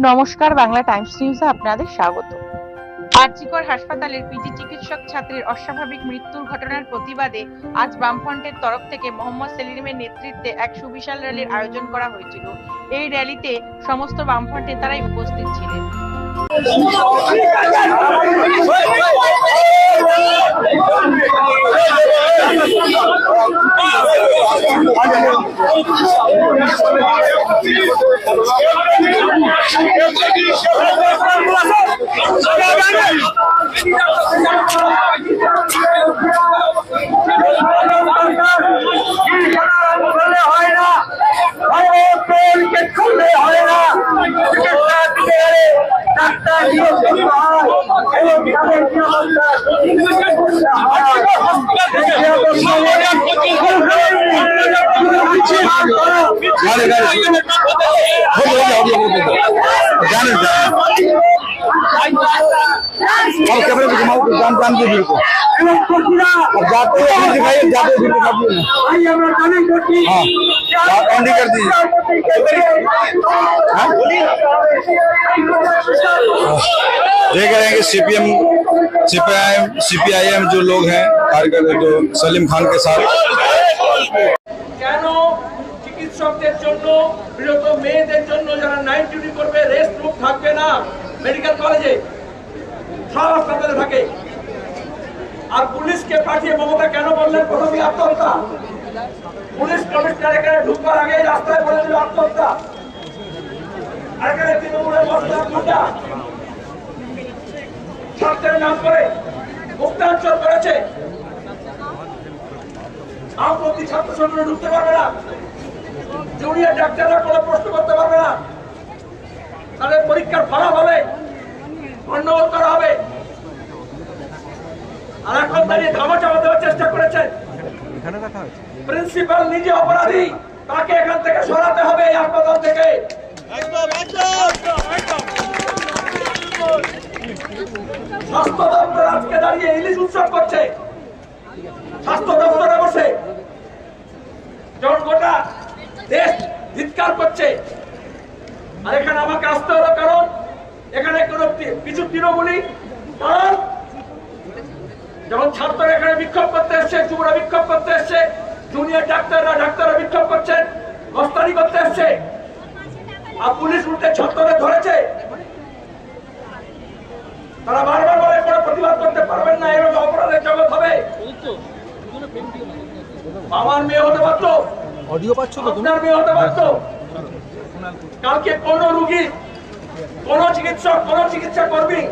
নমস্কার বাংলা টাইমস নিউজে আপনাদের স্বাগত আরজিকর হাসপাতালের পিজি চিকিৎসক ছাত্রীর অস্বাভাবিক মৃত্যুর ঘটনার প্রতিবাদে আজ বামফ্রন্টের তরফ থেকে মোহাম্মদ সেলিমের নেতৃত্বে এক সুবিশাল র্যালির আয়োজন করা হয়েছিল এই র্যালিতে সমস্ত বামফ্রন্ট তারাই উপস্থিত ছিলেন হয় না ভারতকে খুললে और कैमरे में घुमाओ तो जान जान दीजिए को এবং কর্মীরা अब जाते हुए भी दिखाइए जाते हुए भी दिखाइए ना ভাই আমরা দাবি করছি हाँ आप एंडी कर दीजिए हाँ? देख रहे हैं कि सीपीएम सीपीआईएम सीपीआईएम जो लोग हैं कार्यकर्ता जो सलीम खान के साथ কেন চিকিৎসকদের জন্য বিরত মেয়েদের জন্য যারা নাইট ডিউটি করবে রেস্ট রুম থাকবে না মেডিকেল কলেজে সব হাসপাতালে থাকে। আর পুলিশকে পাঠিয়ে মমতা কেন বললেন? প্রথমে আত্মহত্যা। পুলিশ কমিশনার এখানে ঢুকবার আগে রাস্তায় বলেছিল আত্মহত্যা। আর এখানে তৃণমূলের মশলা করেছে। আমপন্থী ছাত্র সংগঠন ঢুকতে পারবে না। জুনিয়র ডাক্তাররা কোনো প্রশ্ন করতে পারবে না। তাদের পরীক্ষার ফলাফল গন্ডগোল করা হবে। আর এখন দাঁড়িয়ে ধামা চাপা দেওয়ার চেষ্টা করেছেন। প্রিন্সিপাল নিজে অপরাধী তাকে এখান থেকে সরাতে হবে এই হাসপাতাল থেকে। স্বাস্থ্য দপ্তর আজকে দাঁড়িয়ে ইলিশ উৎসব করছে। স্বাস্থ্য দপ্তরে বসে যখন গোটা দেশ ধিৎকার করছে। আর এখানে আমাকে আসতে হলো কারণ এখানে কোনো কিছু তৃণমূলী তারা যেমন ছাত্ররা এখানে বিক্ষোভ করতে এসছে যুবরা বিক্ষোভ করতে এসছে জুনিয়র ডাক্তাররা ডাক্তাররা বিক্ষোভ করছেন মস্তানি করতে এসছে আর পুলিশ উল্টে ছাত্রদের ধরেছে। তারা বারবার বলে কোনো প্রতিবাদ করতে পারবেন না এরকম অপরাধের জগৎ হবে। আমার মেয়ে হতে পারতো অডিও পাচ্ছ আপনার মেয়ে হতে পারতো। কালকে কোন রুগী কোন চিকিৎসক কোন চিকিৎসা কর্মী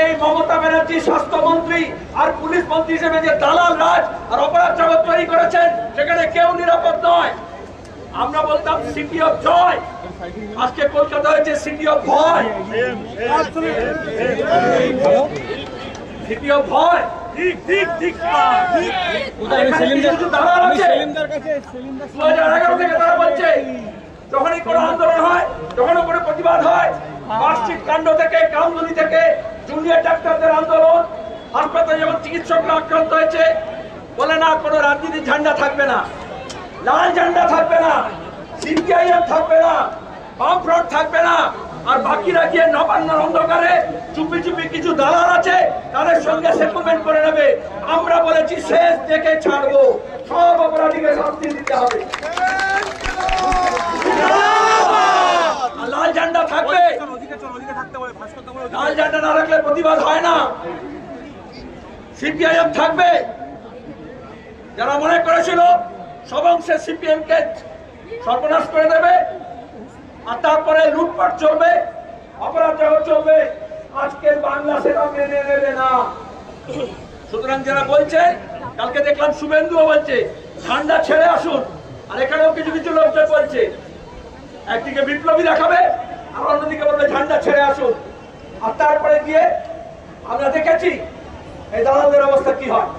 এই মমতা ব্যানার্জি স্বাস্থ্যমন্ত্রী আর পুলিশ মন্ত্রী হিসেবে যে দালাল রাজ আর অপরাধ জগৎ তৈরি করেছেন সেখানে কেউ নিরাপদ নয়। আমরা বলতাম সিটি অফ জয় আজকে কলকাতা হয়েছে সিটি অফ ভয় সিটি অফ ভয় ঠিক ঠিক ঠিক। দালাল আছে? দু হাজার এগারো থেকে তারা বলছে যখনই কোনো আন্দোলন হয়, যখনই কোনো প্রতিবাদ হয়, বার্ষিক কাণ্ড থেকে, কামদুনি থেকে, জুনিয়র ডাক্তারদের আন্দোলন, হাসপাতালে যখন চিকিৎসকরা আক্রান্ত হয়েছে, বলে না, কোনো রাজনীতির ঝান্ডা থাকবে না। লাল ঝান্ডা থাকবে না, সিপিআইএম থাকবে না, বাম ফ্রন্ট থাকবে না, আর বাকিরা গিয়ে নবান্নর অন্ধকারে চুপি চুপি কিছু দালাল আছে, তাদের সঙ্গে সেটেলমেন্ট করে নেবে। আমরা বলেছি, শেষ দেখে ছাড়বো। সব অপরাধীকে শাস্তি দিতে হবে। লাল ঝান্ডা থাকবে। লাল ঝান্ডা না রাখলে প্রতিবাদ হয় না। সিপিআইএম থাকবে। যারা মনে করেছিল সব অংশে সিপিএম কে সর্বনাশ করে দেবে আর তারপরে লুটপাট চলবে অপরাধ চলবে। আজকের বাংলা সেটা মেনে নেবে না। সুতরাং যারা বলছে কালকে দেখলাম শুভেন্দুও বলছে ঠান্ডা ছেড়ে আসুন। আর এখানেও কিছু কিছু লোকজন বলছে একদিকে বিপ্লবী দেখাবে, আর অন্যদিকে বলবে, ঝান্ডা ছেড়ে আসুন। আর তারপরে গিয়ে আমরা দেখেছি, এই দালালদের অবস্থা কি হয়?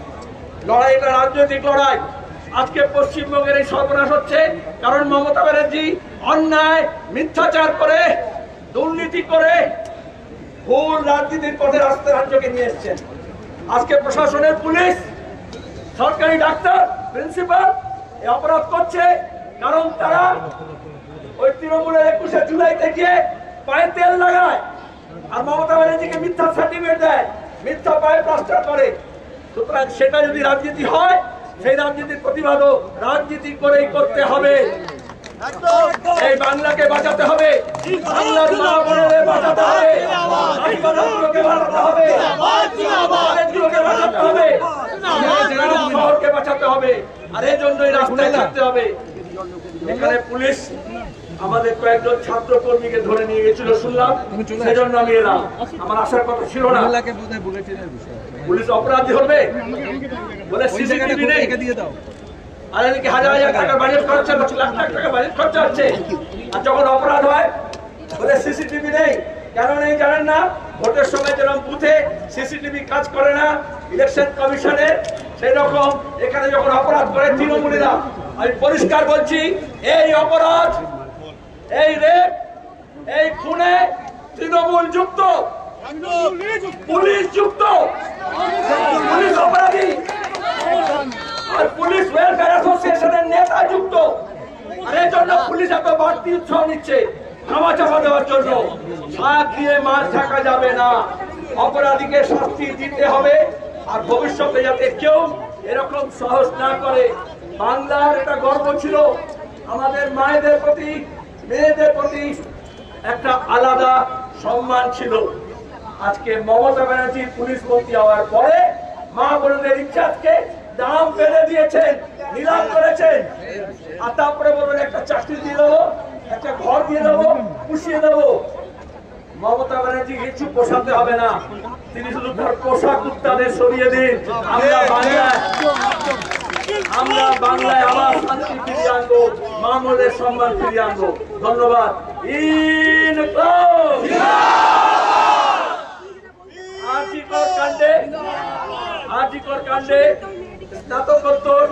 লড়াইটা রাজনৈতিক লড়াই। আজকে পশ্চিমবঙ্গের এই সর্বনাশ হচ্ছে, কারণ মমতা ব্যানার্জি অন্যায়, মিথ্যাচার করে, দুর্নীতি করে ভুল রাজনীতির পথে রাস্তা রাজ্যকে নিয়ে এসছেন। আজকে প্রশাসনের পুলিশ, সরকারি ডাক্তার, প্রিন্সিপাল অপরাধ করছে, কারণ তারা ওই তৃণমূলের একুশে জুলাইতে গিয়ে পায়ে তেল লাগায় আর মমতা ব্যানার্জিকে মিথ্যা সার্টিফিকেট দেয়। মিথ্যা পায়ে প্লাস্টার করে। সুতরাং সেটা যদি রাজনীতি হয়, সেই রাজনীতির প্রতিবাদও রাজনীতি করেই করতে হবে। এই বাংলাকে বাঁচাতে হবে। বাংলার বাঁচাতে হবে। বাঁচাতে হবে। শহরকে বাঁচাতে হবে। আর এই জন্যই রাস্তায় থাকতে হবে। এখানে পুলিশ আমাদের কয়েকজন ছাত্র কর্মীকে ধরে নিয়ে গেছিল শুনলাম? সেজন্য আমি এলাম। আমার আসার কথা ছিল না। পুলিশ অপরাধী হবে বলে সিসিটিভি নেই। আর এদিকে হাজার হাজার টাকা বাজেট খরচা হচ্ছে লাখ লাখ টাকা বাজেট খরচা হচ্ছে। আর যখন অপরাধ হয় বলে সিসিটিভি নেই। কেন নেই জানেন না? ভোটের সময় যেরকম বুথে সিসিটিভি কাজ করে না ইলেকশন কমিশনের সেই রকম এখানে যখন অপরাধ করে তৃণমূলীরা আমি পরিষ্কার বলছি এই অপরাধ এই রেপ এই খুনে তৃণমূল যুক্ত। পুলিশ যুক্ত। পুলিশ অপরাধী। আর পুলিশ ওয়েলফেয়ার অ্যাসোসিয়েশনের নেতা যুক্ত। আর এর জন্য পুলিশ এত বাড়তি উৎসাহ নিচ্ছে ক্ষমা চাপা দেওয়ার জন্য। শাক দিয়ে মাছ থাকা যাবে না। অপরাধীকে শাস্তি দিতে হবে। আর ভবিষ্যতে যাতে কেউ এরকম সাহস না করে। বাংলার একটা গর্ব ছিল। আমাদের মায়েদের প্রতি মেয়েদের প্রতি একটা আলাদা সম্মান ছিল। আজকে মমতা ব্যানার্জি পুলিশ মন্ত্রী হওয়ার পরে মা বোনদের ইচ্ছাকে দাম বেড়ে দিয়েছেন, নিলাম করেছেন। আর তারপরে বলবেন একটা চাকরি দিয়ে দেবো, একটা ঘর দিয়ে দেবো, পুষিয়ে দেবো। মমতা ব্যানার্জি কিছু পোষাতে হবে না। তিনি শুধু পোশাক উত্তাদের সরিয়ে দিন। আমরা আমরা বাংলায় আবার শান্তি ফিরিয়ে আনব মামলের সম্মান ফিরিয়ে আনব। ধন্যবাদ। আজিকর কাণ্ডে আজিকর কাণ্ডে স্নাতকোত্তর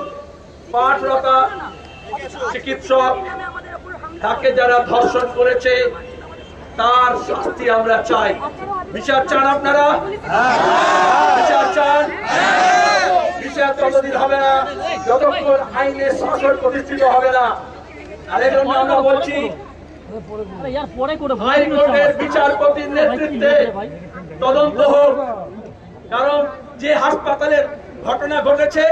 পাঠরতা চিকিৎসক তাকে যারা ধর্ষণ করেছে তার শাস্তি আমরা চাই। বিচার চান আপনারা? বিচার চান? বিচার ততদিন হবে না, যতক্ষণ আইনের শাসন প্রতিষ্ঠিত হবে না। আর আমরা বলছি বিচারপতির নেতৃত্বে তদন্ত হোক। কারণ যে হাসপাতালের ঘটনা ঘটেছে,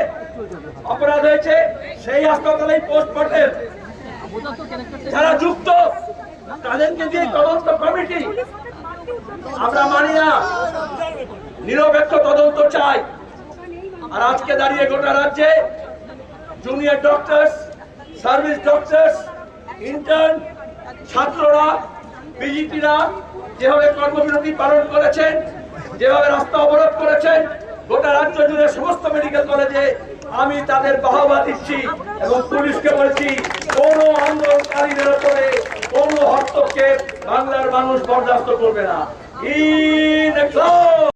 অপরাধ হয়েছে, সেই হাসপাতালেই পোস্টমর্টেম যারা যুক্ত, তাদেরকে দিয়ে তদন্ত কমিটি। আমরা মানি না। নিরপেক্ষ তদন্ত চাই। আর আজকে দাঁড়িয়ে গোটা রাজ্যে junior doctors service doctors intern ছাত্ররা বিজিটিরা যেভাবে কর্মবিরতি পালন করেছেন, যেভাবে রাস্তা অবরোধ করেছেন, গোটা রাজ্য জুড়ে সমস্ত মেডিকেল কলেজে আমি তাদের বাহবা দিচ্ছি এবং পুলিশকে বলছি, কোন আন্দোলনকারীদের উপরে কোন হস্তক্ষেপ বাংলার মানুষ বরদাস্ত করবে না।